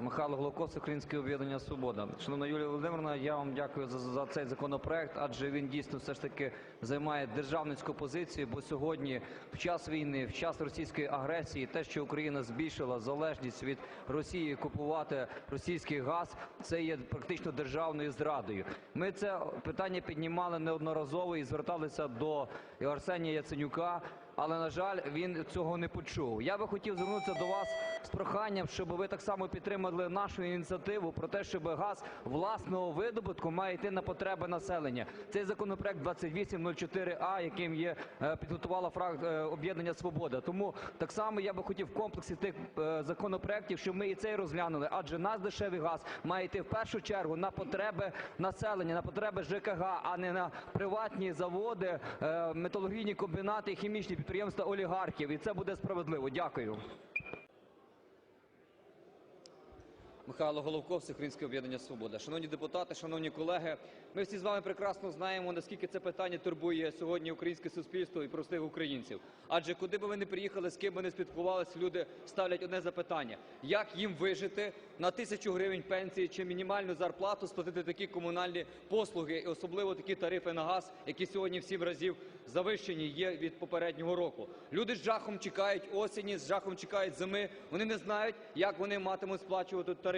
Михайло Головко, Українське об'єднання Свобода. Шановна Юлія Володимирівна, я вам дякую за, за цей законопроект, адже він дійсно все ж таки займає державницьку позицію. Бо сьогодні, в час війни, в час російської агресії, те, що Україна збільшила залежність від Росії купувати російський газ, це є практично державною зрадою. Ми це питання піднімали неодноразово і зверталися до Арсенія Яценюка. Але на жаль, він цього не почув. Я би хотів звернутися до вас з проханням, щоб ви так само підтримали нашу ініціативу про те, щоб газ власного видобутку має йти на потреби населення. Цей законопроект 2804а, яким є е, підготувала е, об'єднання Свобода. Тому так само я би хотів в комплексі тих е, законопроектів, щоб ми і цей розглянули, адже наш дешевий газ має йти в першу чергу на потреби населення, на потреби ЖКГ, а не на приватні заводи, металургійні комбінати і хімічні підприємства олігархів. І це буде справедливо. Дякую. Михайло Головко, Всеукраїнське об'єднання Свобода. Шановні депутати, шановні колеги, ми всі з вами прекрасно знаємо, наскільки це питання турбує сьогодні українське суспільство і простих українців. Адже куди би ви не приїхали, з ким би не спілкувалися, люди ставлять одне запитання: як їм вижити на тисячу гривень пенсії чи мінімальну зарплату сплатити такі комунальні послуги, і особливо такі тарифи на газ, які сьогодні в сім разів завищені є від попереднього року. Люди з жахом чекають осені, з жахом чекають зими. Вони не знають, як вони матимуть сплачувати тарифи.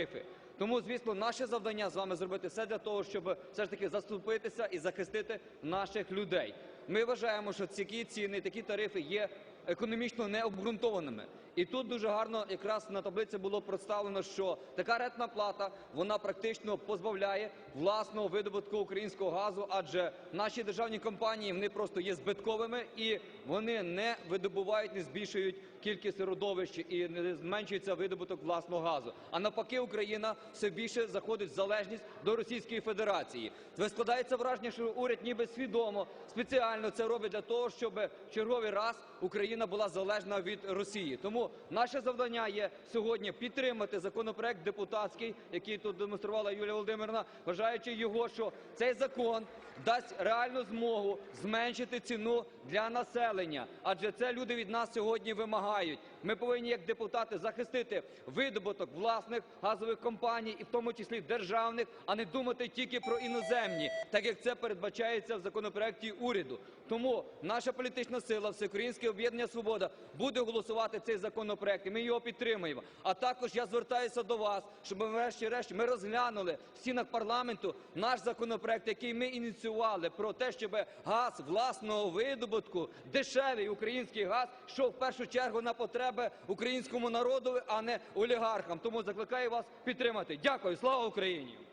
Тому, звісно, наше завдання з вами зробити все для того, щоб все ж таки заступитися і захистити наших людей. Ми вважаємо, що такі ціни, такі тарифи є економічно необґрунтованими. І тут дуже гарно якраз на таблиці було представлено, що така рентна плата вона практично позбавляє власного видобутку українського газу, адже наші державні компанії вони просто є збитковими і вони не видобувають, не збільшують кількість родовищ і не зменшується видобуток власного газу. А навпаки, Україна все більше заходить в залежність до Російської Федерації. Ви складається враження, що уряд ніби свідомо спеціально це робить для того, щоб черговий раз Україна була залежна від Росії. Тому наше завдання є сьогодні підтримати законопроект депутатський, який тут демонструвала Юлія Володимирівна, вважаючи його, що цей закон дасть реальну змогу зменшити ціну для населення, адже це люди від нас сьогодні вимагають. Ми повинні, як депутати, захистити видобуток власних газових компаній, і в тому числі державних, а не думати тільки про іноземні, так як це передбачається в законопроекті уряду. Тому наша політична сила, Всеукраїнське об'єднання Свобода, буде голосувати цей законопроект, і ми його підтримуємо. А також я звертаюся до вас, щоб врешті-решт ми розглянули в стінах парламенту наш законопроект, який ми ініціювали про те, щоб газ власного видобутку, дешевий український газ, йшов в першу чергу на потреби українському народу, а не олігархам. Тому закликаю вас підтримати. Дякую, слава Україні!